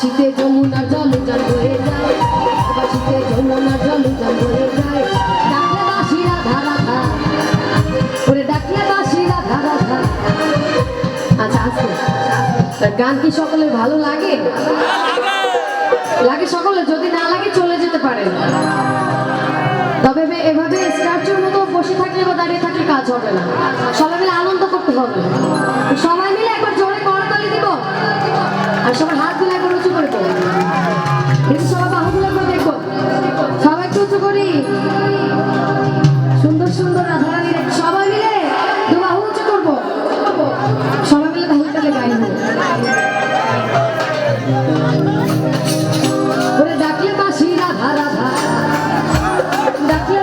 বাসিতে যমুনার জল ডাকলে ধা আচ্ছা গান কি সকলের ভালো লাগে? লাগে সকলে, যদি না লাগে চলে যেতে পারে। তবে এভাবে স্ট্যাচুর মতো বসে থাকলে বা দাঁড়িয়ে থাকলে কাজ হবে না। সবাই মিলে আনন্দ করতে হবে। সবাই মিলে সুন্দর সুন্দর সবাই মিলে দুবাহু করব। সবাই মিলে তাহলে তাহলে গাইব ওরে ডাকলে বাসি রাধা রাধা। ডাকলে